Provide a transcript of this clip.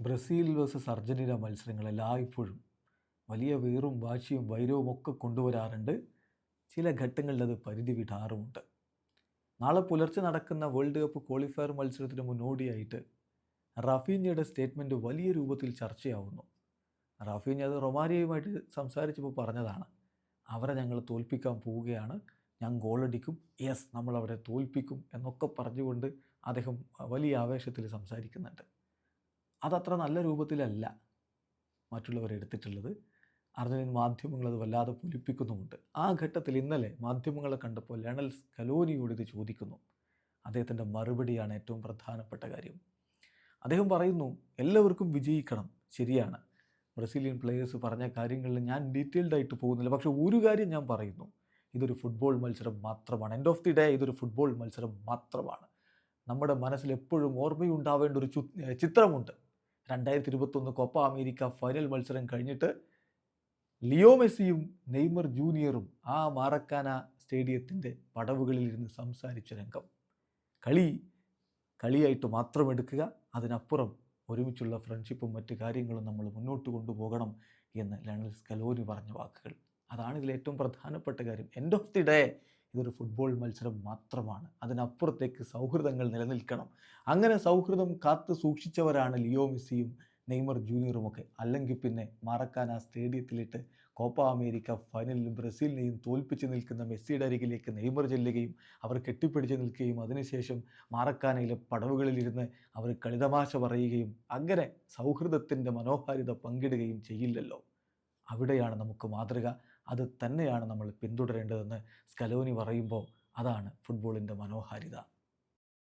Brazil versus Argentina മത്സരങ്ങൾ എല്ലായ്പ്പോഴും വലിയ വീറും വാശിയും വൈരവും ഒക്കെ കൊണ്ടുവരാറുണ്ട്. ചില ഘട്ടങ്ങളിൽ അത് പരിധി വിടാറുമുണ്ട്. നാളെ പുലർച്ചെ നടക്കുന്ന വേൾഡ് കപ്പ് ക്വാളിഫയർ മത്സരത്തിന് മുന്നോടിയായിട്ട് റഫീഞ്ഞയുടെ സ്റ്റേറ്റ്മെന്റ് വലിയ രൂപത്തിൽ ചർച്ചയാവുന്നു. റഫീഞ്ഞ അത് റൊമാരിയയുമായിട്ട് സംസാരിച്ചപ്പോൾ പറഞ്ഞതാണ് അവരെ ഞങ്ങൾ തോൽപ്പിക്കാൻ പോവുകയാണ്. ഞാൻ ഗോളടിക്കും യെസ് നമ്മൾ അവരെ തോൽപ്പിക്കും എന്നൊക്കെ പറഞ്ഞുകൊണ്ട് അദ്ദേഹം വലിയ ആവേശത്തിൽ സംസാരിക്കുന്നുണ്ട്. അതത്ര നല്ല രൂപത്തിലല്ല മറ്റുള്ളവർ എടുത്തിട്ടുള്ളത്. അർജന്റീൻ മാധ്യമങ്ങൾ അത് വല്ലാതെ പൊലിപ്പിക്കുന്നുമുണ്ട്. ആ ഘട്ടത്തിൽ ഇന്നലെ മാധ്യമങ്ങളെ കണ്ടപ്പോൾ ലണൽ കലോനിയോട് ഇത് ചോദിക്കുന്നു. അദ്ദേഹത്തിന്റെ മറുപടിയാണ് ഏറ്റവും പ്രധാനപ്പെട്ട കാര്യം. അദ്ദേഹം പറയുന്നു എല്ലാവർക്കും വിജയിക്കണം. ശരിയാണ്. ബ്രസീലിയൻ പ്ലെയേഴ്സ് പറഞ്ഞ കാര്യങ്ങളിൽ ഞാൻ ഡീറ്റെയിൽഡ് ആയിട്ട് പോകുന്നില്ല. പക്ഷേ ഒരു കാര്യം ഞാൻ പറയുന്നു. ഇതൊരു ഫുട്ബോൾ മത്സരം മാത്രമാണ്. എൻഡ് ഓഫ് ദി ഡേ ഇതൊരു ഫുട്ബോൾ മത്സരം മാത്രമാണ്. നമ്മുടെ മനസ്സിൽ എപ്പോഴും ഓർമ്മയുണ്ടാവേണ്ട ഒരു ചിത്രമുണ്ട്. രണ്ടായിരത്തി ഇരുപത്തൊന്ന് കൊപ്പ അമേരിക്ക ഫൈനൽ മത്സരം കഴിഞ്ഞിട്ട് ലിയോ മെസ്സിയും നെയ്മർ ജൂനിയറും ആ മാറക്കാന സ്റ്റേഡിയത്തിന്റെ പടവുകളിൽ ഇരുന്ന് സംസാരിച്ച രംഗം. കളി കളിയായിട്ട് മാത്രം എടുക്കുക അതിനപ്പുറം ഒരുമിച്ചുള്ള ഫ്രണ്ട്ഷിപ്പും മറ്റ് കാര്യങ്ങളും നമ്മൾ മുന്നോട്ട് കൊണ്ടുപോകണം എന്ന് ലണൽ സ്കലോനി പറഞ്ഞ വാക്കുകൾ. അതാണ് ഇതിൽ ഏറ്റവും പ്രധാനപ്പെട്ട കാര്യം. എൻഡ് ഓഫ് ദി ഡേ ഇതൊരു ഫുട്ബോൾ മത്സരം മാത്രമാണ്. അതിനപ്പുറത്തേക്ക് സൗഹൃദങ്ങൾ നിലനിൽക്കണം. അങ്ങനെ സൗഹൃദം കാത്തു സൂക്ഷിച്ചവരാണ് ലിയോ മെസ്സിയും നെയ്മർ ജൂനിയറുമൊക്കെ. അല്ലെങ്കിൽ പിന്നെ മറക്കാൻ ആ സ്റ്റേഡിയത്തിലിട്ട് കോപ്പ അമേരിക്ക ഫൈനലിൽ ബ്രസീലിനെയും തോൽപ്പിച്ച് നിൽക്കുന്ന മെസ്സിയുടെ അരികിലേക്ക് നെയ്മർ ചെല്ലുകയും അവർ കെട്ടിപ്പിടിച്ച് നിൽക്കുകയും അതിനുശേഷം മാറക്കാനയിലെ പടവുകളിലിരുന്ന് അവർ കളിതമാശ പറയുകയും അങ്ങനെ സൗഹൃദത്തിന്റെ മനോഹാരിത പങ്കിടുകയും ചെയ്യില്ലല്ലോ. അവിടെയാണ് നമുക്ക് മാതൃക. അത് തന്നെയാണ് നമ്മൾ പിന്തുടരേണ്ടതെന്ന് സ്കലോനി പറയുമ്പോൾ അതാണ് ഫുട്ബോളിന്റെ മനോഹാരിത.